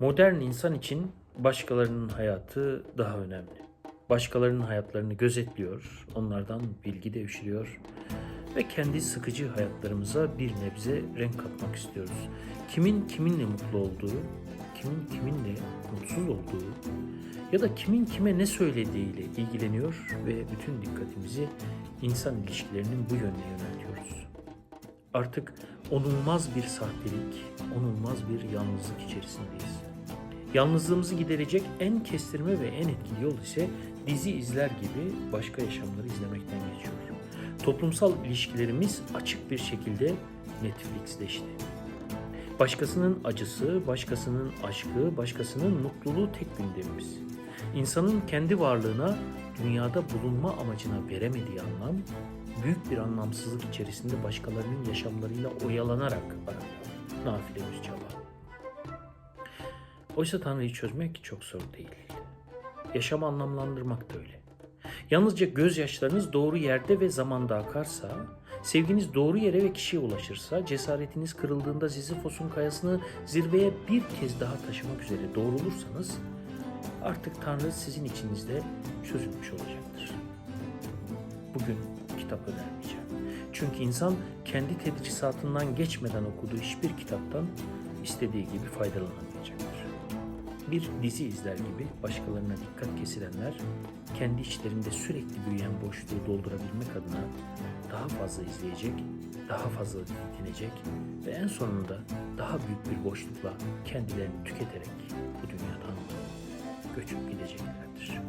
Modern insan için başkalarının hayatı daha önemli. Başkalarının hayatlarını gözetliyor, onlardan bilgi devşiriyor ve kendi sıkıcı hayatlarımıza bir nebze renk katmak istiyoruz. Kimin kiminle mutlu olduğu, kimin kiminle mutsuz olduğu ya da kimin kime ne söylediğiyle ilgileniyor ve bütün dikkatimizi insan ilişkilerinin bu yönüne yöneltiyoruz. Artık onulmaz bir sahtelik, onulmaz bir yalnızlık içerisindeyiz. Yalnızlığımızı giderecek en kestirme ve en etkili yol ise dizi izler gibi başka yaşamları izlemekten geçiyor. Toplumsal ilişkilerimiz açık bir şekilde Netflix'leşti. Başkasının acısı, başkasının aşkı, başkasının mutluluğu tek gündemimiz. İnsanın kendi varlığına, dünyada bulunma amacına veremediği anlam, büyük bir anlamsızlık içerisinde başkalarının yaşamlarıyla oyalanarak aranıyor. Nafile çaba. Oysa Tanrı'yı çözmek çok zor değil. Yaşamı anlamlandırmak da öyle. Yalnızca gözyaşlarınız doğru yerde ve zamanda akarsa, sevginiz doğru yere ve kişiye ulaşırsa, cesaretiniz kırıldığında Sisyphos'un kayasını zirveye bir kez daha taşımak üzere doğrulursanız, artık Tanrı sizin içinizde çözülmüş olacaktır. Bugün kitap önermeyeceğim. Çünkü insan kendi tedrisatından geçmeden okuduğu hiçbir kitaptan istediği gibi faydalanamayacaktır. Bir dizi izler gibi başkalarına dikkat kesilenler kendi içlerinde sürekli büyüyen boşluğu doldurabilmek adına daha fazla izleyecek, daha fazla dinleyecek ve en sonunda daha büyük bir boşlukla kendilerini tüketerek bu dünyadan göçüp gideceklerdir.